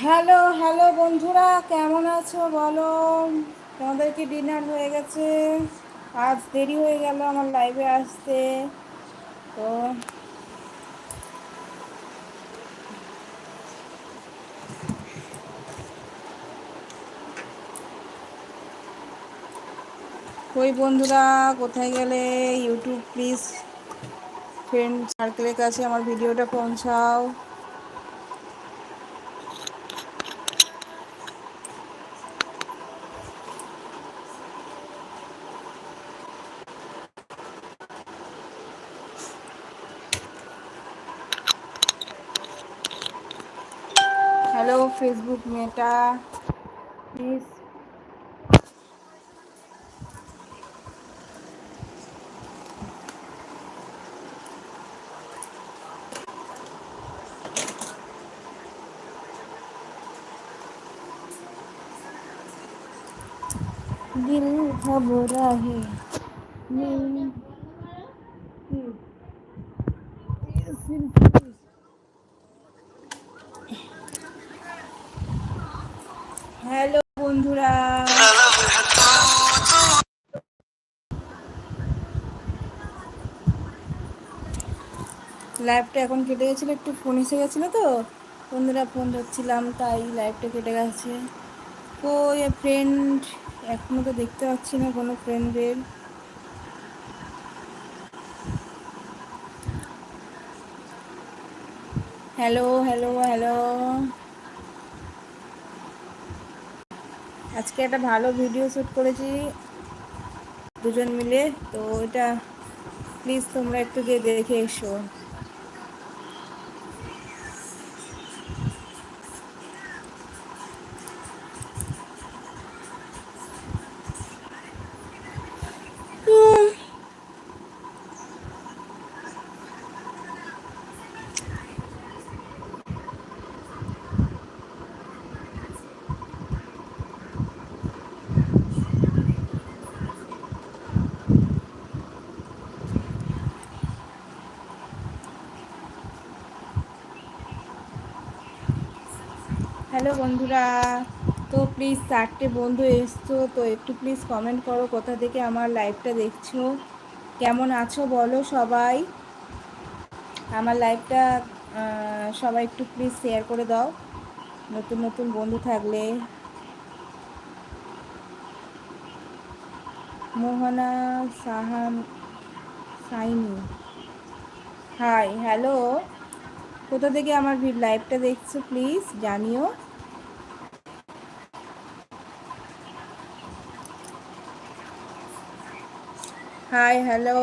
Hello hello বন্ধুরা, কেমন আছো বলো? তোমাদের কি ডিনার হয়ে গেছে? আজ দেরি হয়ে গেল আমার লাইভে আসতে। তো ওই বন্ধুরা, কোথায় গেলে? ইউটিউব প্লিজ ফ্রেন্ড সার্কেলের কাছে আমার ভিডিওটা পৌঁছাও। हेलो फेसबुक मेटा प्लीज़ दिल घबरा है। লাইভটা এখন কেটে গেছিল, একটু ফোন এসে গেছিল তো। বন্ধুরা ফোন ধরছিলাম, তাই লাইভটা কেটে গেছে। তো এ ফ্রেন্ড এখনও তো দেখতে পাচ্ছি না কোনো ফ্রেন্ডের হ্যালো হ্যালো হ্যালো আজকে একটা ভালো ভিডিও শ্যুট করেছি দুজন মিলে, তো এটা প্লিজ তোমরা একটু গিয়ে দেখে এসো। হ্যালো বন্ধুরা, তো প্লিজ চারটে বন্ধু এসছো, তো একটু প্লিজ কমেন্ট করো কোথা থেকে আমার লাইভটা দেখছ। কেমন আছো বলো সবাই? আমার লাইভটা সবাই একটু প্লিজ শেয়ার করে দাও, নতুন নতুন বন্ধু থাকলে। মোহনা সাহান সাইনি। হাই হ্যালো কোথা থেকে আমার লাইভটা দেখছ প্লিজ জানিও। Hi hello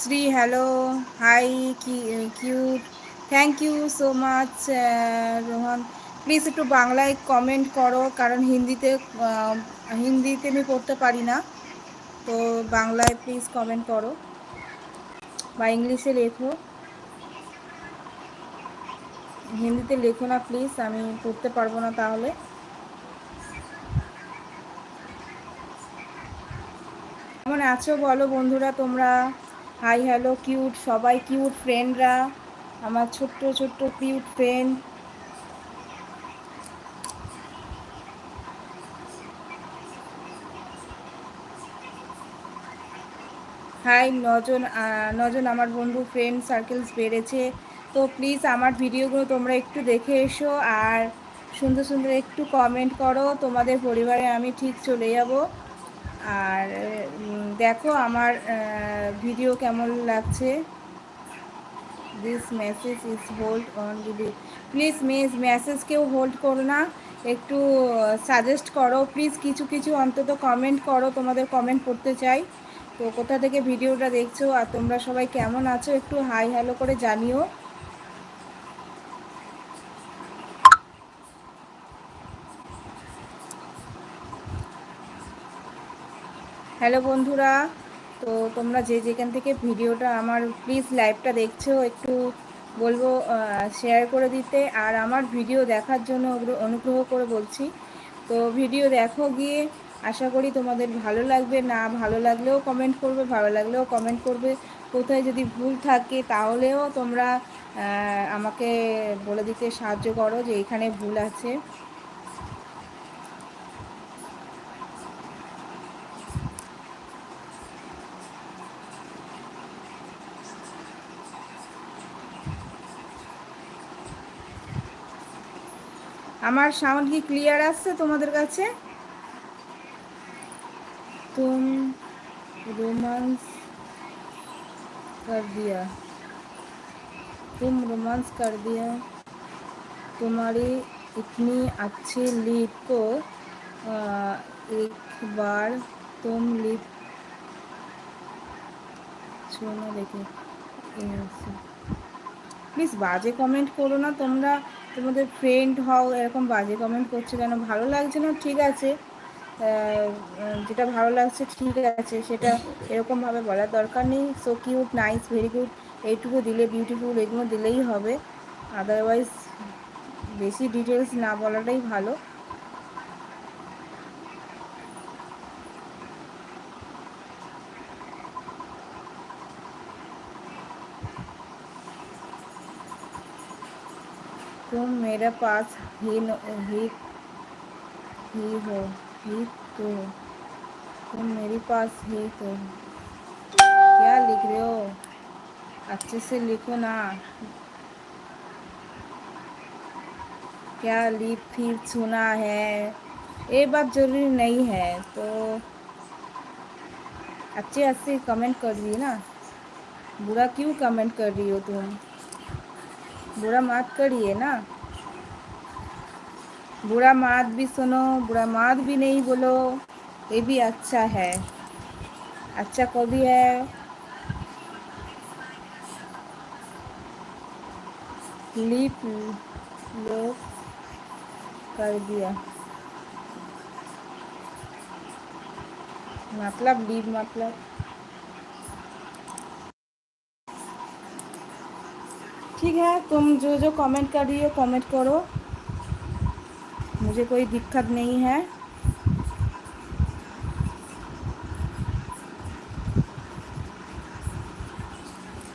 Sri hello hi cute thank you so much Rohan. Please একটু বাংলায় কমেন্ট করো, কারণ হিন্দিতে হিন্দিতে আমি পড়তে পারি না। তো বাংলায় প্লিজ কমেন্ট করো, বা ইংলিশে লেখো। হিন্দিতে লেখো না প্লিজ আমি পড়তে পারব না তাহলে। কেমন আছো বলো বন্ধুরা তোমরা? হাই হ্যালো কিউট সবাই কিউট ফ্রেন্ডরা আমার ছোট্ট ছোট্ট কিউট ফ্রেন্ড হাই নজন নজন আমার বন্ধু ফ্রেন্ড সার্কেলস বেড়েছে। তো প্লিজ আমার ভিডিওগুলো তোমরা একটু দেখে এসো আর সুন্দর সুন্দর একটু কমেন্ট করো। তোমাদের পরিবারে আমি ঠিক চলে যাব। আর দেখো আমার ভিডিও কেমন লাগছে? This message is hold on দিদি প্লিজ মিস মেসেজ কেউ হোল্ড করো না। একটু সাজেস্ট করো। প্লিজ কিছু কিছু অন্তত কমেন্ট করো। তোমাদের কমেন্ট পড়তে চাই। তো কোথা থেকে ভিডিওটা দেখছ? আর তোমরা সবাই কেমন আছো? একটু হাই হ্যালো করে জানিও। হ্যালো বন্ধুরা, তো তোমরা যে যেখান থেকে ভিডিওটা আমার প্লিজ লাইভটা দেখছ, একটু বলব শেয়ার করে দিতে। আর আমার ভিডিও দেখার জন্য অনুগ্রহ করে বলছি। তো ভিডিও দেখো গিয়ে, আশা করি তোমাদের ভালো লাগবে। না ভালো লাগলেও কমেন্ট করবে, ভালো লাগলেও কমেন্ট করবে। কোথায় যদি ভুল থাকে তাহলেও তোমরা আমাকে বলে দিতে সাহায্য করো যে এখানে ভুল আছে। আমার সাউন্ড কি ক্লিয়ার আসছে তোমাদের কাছে তুম रोमांस कर दिया तुम रोमांस कर दिया तुम्हारी इतनी अच्छी लिप को आ, एक बार तुम लिप শোনো দেখে প্লিজ বাজে কমেন্ট করো না তোমরা তোমাদের ফ্রেন্ড হও, এরকম বাজে কমেন্ট করছে কেন? ভালো লাগছে না? ঠিক আছে। যেটা ভালো লাগছে, ঠিক আছে। সেটা এরকমভাবে বলার দরকার নেই। So cute nice very good এইটুকু দিলে বিউটিফুল এগুলো দিলেই হবে। আদারওয়াইজ বেশি ডিটেলস না বলাটাই ভালো। मेरे पास ही न, ही ही हो ही तो तुम मेरे पास ही तो। क्या लिख रहे हो? अच्छे से लिखो ना। क्या लिप फिर सुना है। ये बात ज़रूरी नहीं है तो अच्छे अच्छे कमेंट कर दिए ना। बुरा क्यों कमेंट कर रही हो तुम? बुरा मत करिए ना। बुरा मात भी सुनो, बुरा मात भी नहीं बोलो, ये भी अच्छा है। अच्छा कभी है। लिप लोग कर दिया। मतलब लीप मतलब? ठीक है, तुम जो जो कमेंट कर रही हो कमेंट करो। मुझे कोई दिक्कत नहीं है।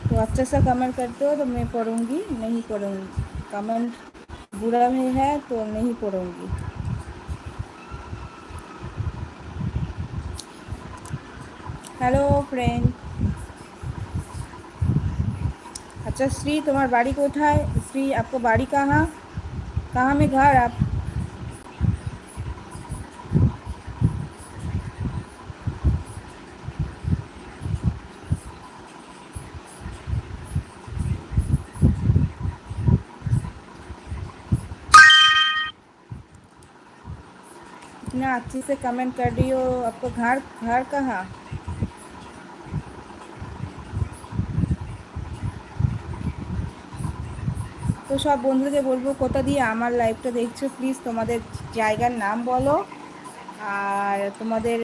तो अच्छे से कमेंट करते हो तो मैं पढ़ूँगी, नहीं पढ़ूँगी। कमेंट बुरा भी है तो नहीं पढ़ूँगी। हेलो फ्रेंड अच्छा श्री, तुम्हारा बाड़ी कोठाय श्री, आपको बाड़ी कहाँ? कहाँ में घर आप? इतना अच्छे से कमेंट कर रही हो आपको घर घर कहाँ তো সব বন্ধুদেরকে বলবো কোথা দিয়ে আমার লাইভটা দেখছো প্লিজ তোমাদের জায়গার নাম বলো আর তোমাদের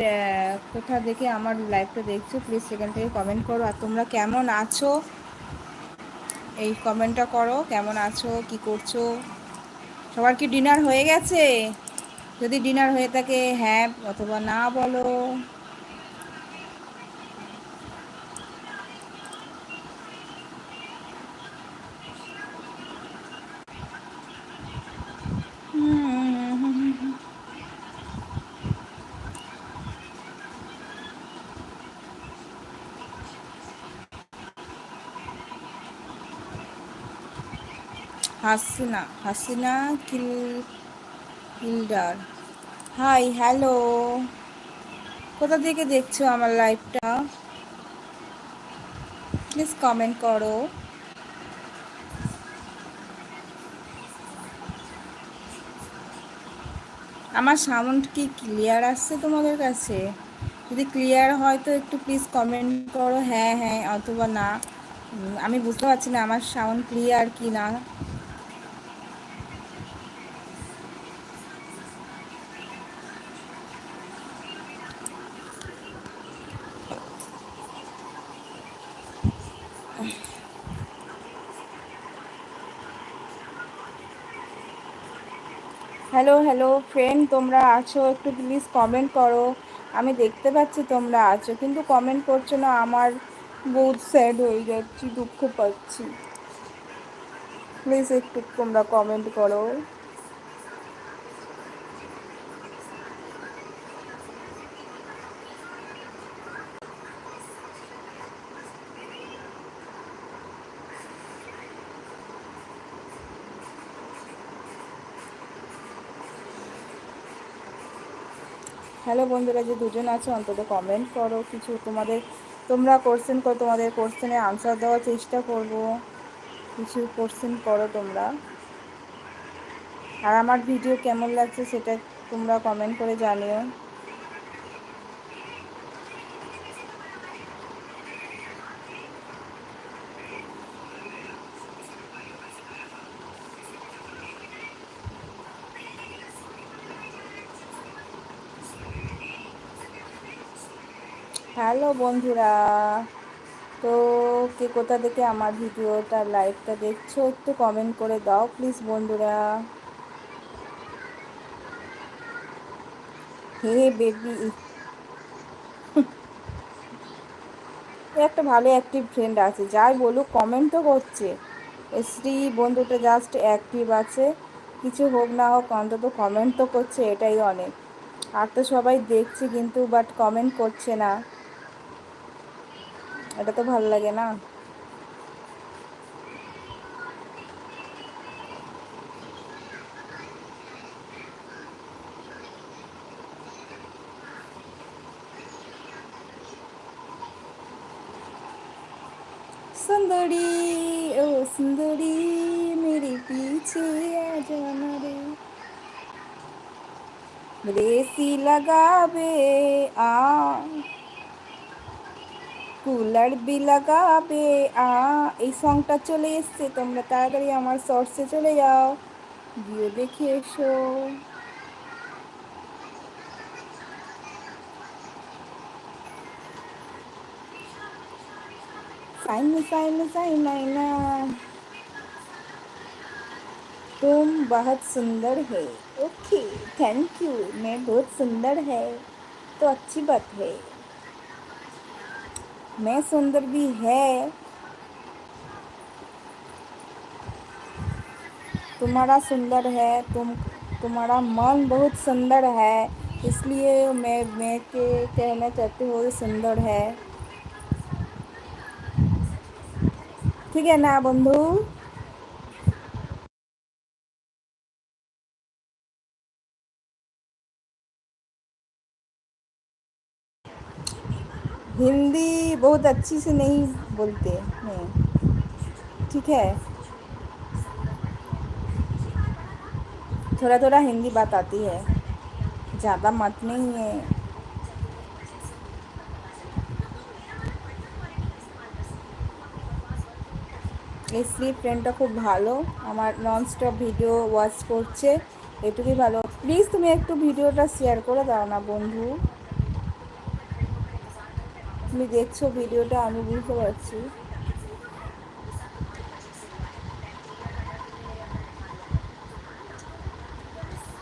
কোথা দেখে আমার লাইভটা দেখছো প্লিজ সেখান থেকে কমেন্ট করো আর তোমরা কেমন আছো এই কমেন্টটা করো কেমন আছো কি করছো সবার কি ডিনার হয়ে গেছে যদি ডিনার হয়ে থাকে হ্যাঁ অথবা না বলো। হাসিনা হাসিনা কিল কিল্ডার হাই হ্যালো কোথা থেকে দেখছ আমার লাইভটা প্লিজ কমেন্ট করো। আমার সাউন্ড কি ক্লিয়ার আসছে তোমাদের কাছে? যদি ক্লিয়ার হয় তো একটু প্লিজ কমেন্ট করো। হ্যাঁ হ্যাঁ অথবা না। আমি বুঝতে পারছি না আমার সাউন্ড ক্লিয়ার কি না হ্যালো হ্যালো ফ্রেন্ড তোমরা আছো? একটু প্লিজ কমেন্ট করো। আমি দেখতে পাচ্ছি তোমরা আছো, কিন্তু কমেন্ট করছ না, আমার বহুত স্যাড হয়ে যাচ্ছি, দুঃখ পাচ্ছি। প্লিজ একটু তোমরা কমেন্ট করো। হ্যালো বন্ধুরা, যে দুজন আছে, অন্তত কমেন্ট করো কিছু তোমাদের, তোমরা কোশ্চেন করো, তোমাদের কোশ্চেনে আনসার দেওয়ার চেষ্টা করব। কিছু কোশ্চেন করো তোমরা। আর আমার ভিডিও কেমন লাগছে সেটা তোমরা কমেন্ট করে জানিও। হ্যালো বন্ধুরা, তো কে কোথা থেকে আমার ভিডিওটা লাইভটা দেখছ একটু কমেন্ট করে দাও প্লিজ বন্ধুরা। হে বেবি একটা ভালো অ্যাক্টিভ ফ্রেন্ড আছে, যাই বলুক কমেন্ট তো করছে। শ্রী বন্ধুটা জাস্ট অ্যাক্টিভ আছে, কিছু হোক না হোক, অন্তত কমেন্ট তো করছে, এটাই অনেক। আর তো সবাই দেখছে কিন্তু বাট কমেন্ট করছে না। এটা তো ভালো লাগে না सुंदरी ओ सुंदरी मेरे पीछे आ जाना रे रेसी लगाबे आ কুলার বি লাগাবে আ এই সংটা চলে এসছে তোমরা তাড়াতাড়ি আমার শর্টসে চলে যাও গিয়ে দেখে এসো साइन साइन साइन ना तुम बहुत सुंदर है ओके थैंक यू मैं बहुत सुंदर है तो अच्छी बात है मैं सुंदर भी है। तुम्हारा सुंदर है, तुम, तुम्हारा मन बहुत सुंदर है, इसलिए मैं मैं के कहना चाहती हूँ सुंदर है। ठीक है ना, बंधु हिंदी बहुत अच्छी से नहीं बोलते हैं ठीक है थोड़ा थोड़ा हिंदी बात आती है ज़्यादा मत नहीं है এই স্ত্রী ফ্রেন্ডটা খুব ভালো আমার নন স্টপ ভিডিও ওয়াচ করছে এটুকুই ভালো প্লিজ তুমি একটু ভিডিওটা শেয়ার করে দাও না বন্ধু তুমি দেখছ ভিডিওটা আমি বুঝতে পারছি।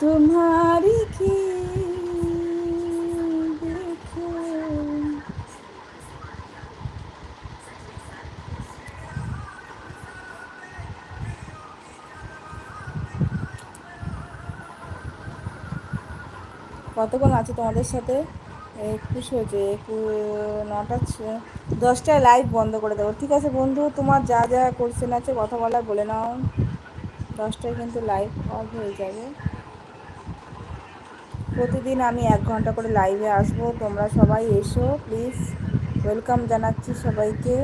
তোমারি কি কতক্ষণ আছে তোমাদের সাথে? একুশ হয়েছে নটা দশটায় লাইভ বন্ধ করে দেবো। ঠিক আছে বন্ধু, তোমার যা যা কোশ্চেন আছে কথা বলা বলে নাও। দশটায় কিন্তু লাইভ অফ হয়ে যাবে। প্রতিদিন আমি এক ঘণ্টা করে লাইভে আসব। তোমরা সবাই এসো প্লিজ ওয়েলকাম জানাচ্ছি সবাইকে।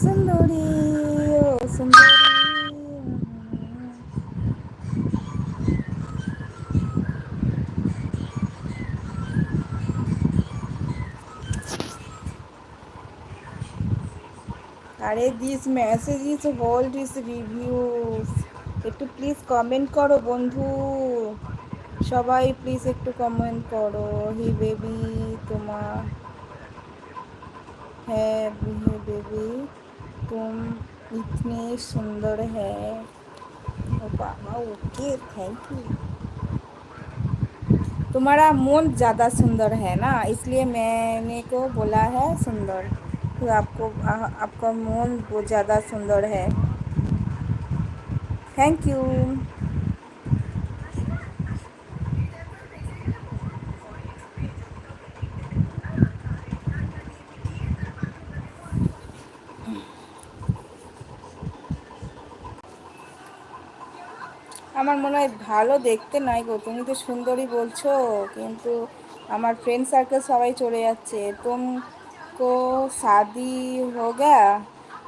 সুন্দরী, ও সুন্দরী। আরে this message is hold is reviews একটু প্লিজ কমেন্ট করো বন্ধু সবাই প্লিজ একটু কমেন্ট করো হি বেবি তোমার হ্যাঁ হে বেবি तुम इतनी सुंदर है ओ बाबा ओके थैंक यू तुम्हारा मन ज़्यादा सुंदर है ना इसलिए मैंने को बोला है सुंदर तो आपको आ- आपका मन बहुत ज़्यादा सुंदर है थैंक यू আমার মনে হয় ভালো দেখতে নাই গো তুমি তো সুন্দরী বলছো কিন্তু আমার ফ্রেন্ড সার্কেল সবাই চলে যাচ্ছে তুম को शादी हो गया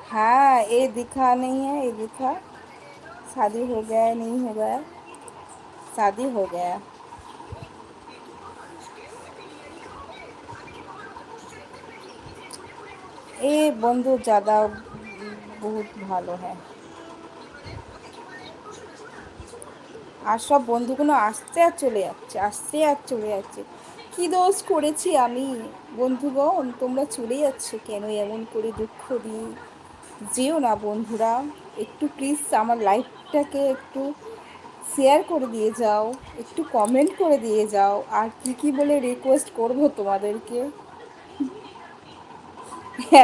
हाँ ये दिखा नहीं है ये दिखा शादी हो गया है नहीं हो गया शादी हो गया ये बंधु ज़्यादा बहुत ভালো है আর সব বন্ধুগুলো আসতে আর চলে যাচ্ছে আসতে আর চলে যাচ্ছে কী দোষ করেছি আমি? বন্ধুগণ, তোমরা চলে যাচ্ছ কেন এমন করে দুঃখ দিই যেও না বন্ধুরা, একটু প্লিজ আমার লাইফটাকে একটু শেয়ার করে দিয়ে যাও, একটু কমেন্ট করে দিয়ে যাও, আর কি কি বলে রিকোয়েস্ট করব তোমাদেরকে?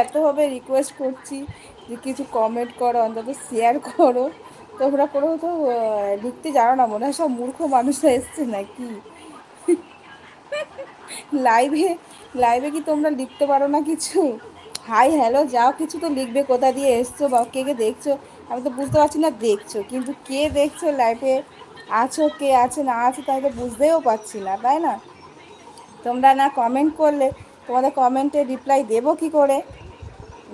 এতভাবে রিকোয়েস্ট করছি যে কিছু কমেন্ট করো, অন্তত শেয়ার করো। তোমরা কোনো তো লিখতে জানো না, মনে হয় সব মূর্খ মানুষরা এসছে নাকি? লাইভে লাইভে কি তোমরা লিখতে পারো না কিছু? হাই হ্যালো যাও, কিছু তো লিখবে, কোথা দিয়ে এসছো বা কে কে দেখছ? আমি তো বুঝতে পারছি না দেখছ, কিন্তু কে দেখছ লাইভে আছো, কে আছে, না আছে, তাই তো বুঝতেও পারছি না, তাই না? তোমরা না কমেন্ট করলে, তোমাদের কমেন্টে রিপ্লাই দেবো কি করে?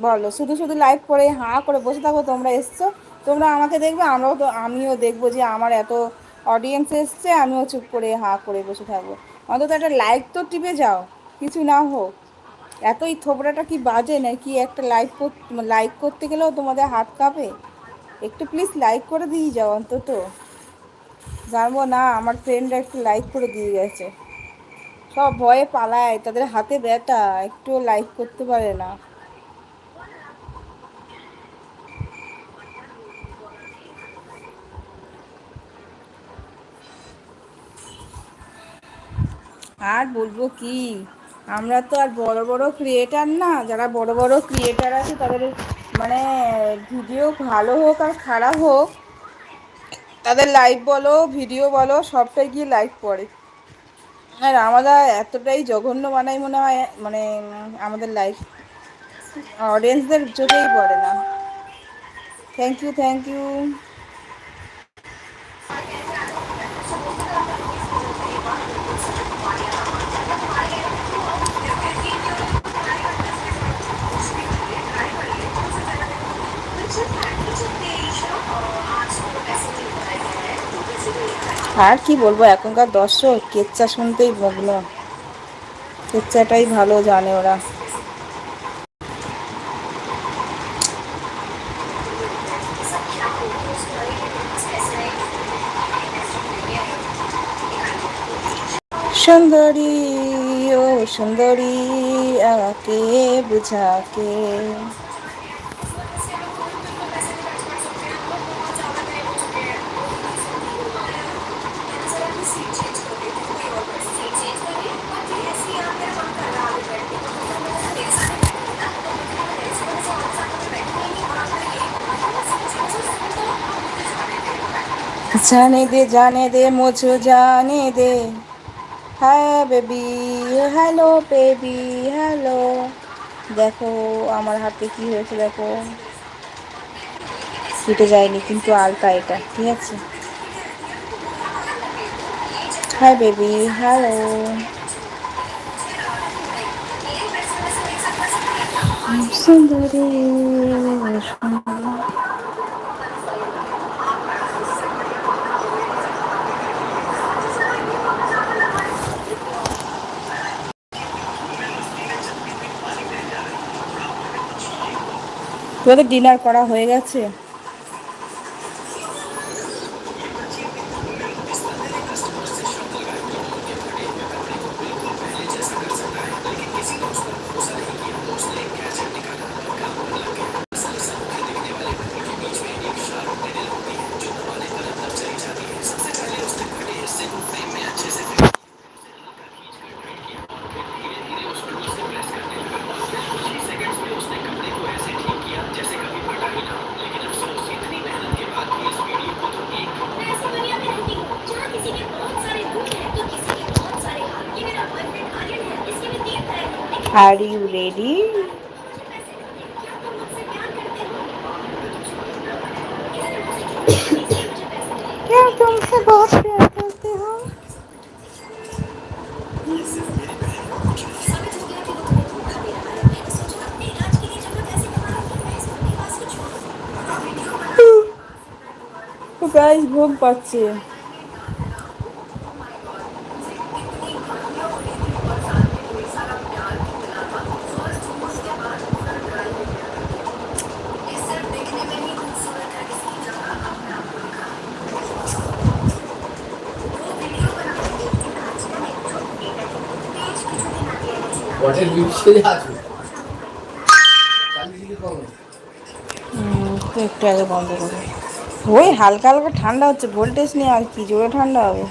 বলো, শুধু শুধু লাইভ করে, হাঁ করে বসে থাকো, তোমরা এসছো, তোমরা আমাকে দেখবে, আমরাও তো, আমিও দেখব যে আমার এত অডিয়েন্স এসছে, আমিও চুপ করে হাঁ করে বসে থাকব। অন্তত একটা লাইক তো টিপে যাও, কিছু না হোক। এতই থোবড়াটা কি বাজে না কি একটা লাইক লাইক করতে গেলেও তোমাদের হাত কাঁপে? একটু প্লিজ লাইক করে দিয়ে যাও অন্তত। জানব না, আমার ফ্রেন্ডরা একটু লাইক করে দিয়ে গেছে। সব ভয়ে পালায়, তাদের হাতে ব্যথা একটু লাইক করতে পারে না। আর বলব কি? আমরা তো আর বড় বড় ক্রিয়েটার না। যারা বড় বড় ক্রিয়েটার আছে, তাদের মানে ভিডিও ভালো হোক আর খারাপ হোক, তাদের লাইভ বলো ভিডিও বলো, সবটাই গিয়ে লাইক পড়ে। আর আমরা এতটাই জঘন্য বানাই মনে হয় মানে আমাদের লাইফ অডিয়েন্সদের চোখেই পড়ে না। থ্যাংক ইউ থ্যাংক ইউ আর কি বলব, এখনকার দর্শক কেচ্চা শুনতেই মগ্ন। কেচ্চাটাই ভালো জানে ওরা। সুন্দরী, ও সুন্দরী আকে বুঝাকে। জানে দে জানে দে মোছো জানে দে। হ্যাঁ বেবি, হ্যালো বেবি, হ্যালো। দেখো আমার হাতে কি হয়েছে, দেখো। কেটে যায়নি, কিন্তু আলতা এটা, ঠিক আছে? হ্যাঁ বেবি, হ্যালো। সুন্দরী। তোদের ডিনার করা হয়ে গেছে? Are you ready? क्या तुमसे बहुत प्यार करते हो गाइस भोग पाচ্ছে একটু আগে বন্ধ করবে ওই হালকা হালকা ঠান্ডা হচ্ছে ভোল্টেজ নেই আর কি জোরে ঠান্ডা হবে?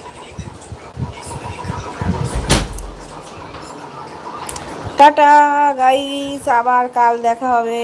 টাটা গাইস আবার কাল দেখা হবে।